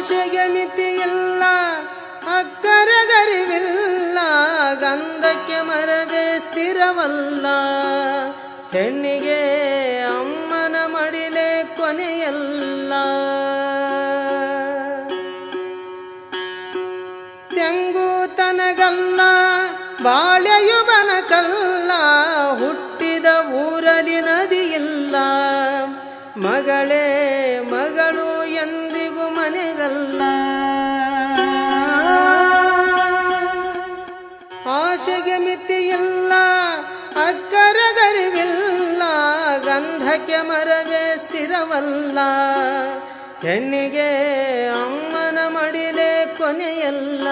ಆಶೆಗೆ ಮಿತಿಯಿಲ್ಲ ಅಕ್ಕರಗರಿವಿಲ್ಲ ಗಂಧಕ್ಕೆ ಮರವೇ ಸ್ಥಿರವಲ್ಲ. ಹೆಣ್ಣಿಗೆ ಅಮ್ಮನ ಮಡಿಲೆ ಕೊನೆಯಲ್ಲ. ತೆಂಗು ತನಗಲ್ಲ ಬಾಳೆಯುವನಕಲ್ಲ ಹುಟ್ಟಿದ ಊರಲಿ ನದಿಯಿಲ್ಲ. ಮಗಳೇ ಮಗಳು ಎಂದಿ ಮನೆಗಲ್ಲ ಆಶೆಗೆ ಮಿತಿಯಿಲ್ಲ ಅಕ್ಕರಗರಿವಿಲ್ಲ ಗಂಧಕ್ಕೆ ಮರವೇ ಸ್ಥಿರವಲ್ಲ. ಹೆಣ್ಣಿಗೆ ಅಮ್ಮನ ಮಡಿಲೆ ಕೊನೆಯಲ್ಲ.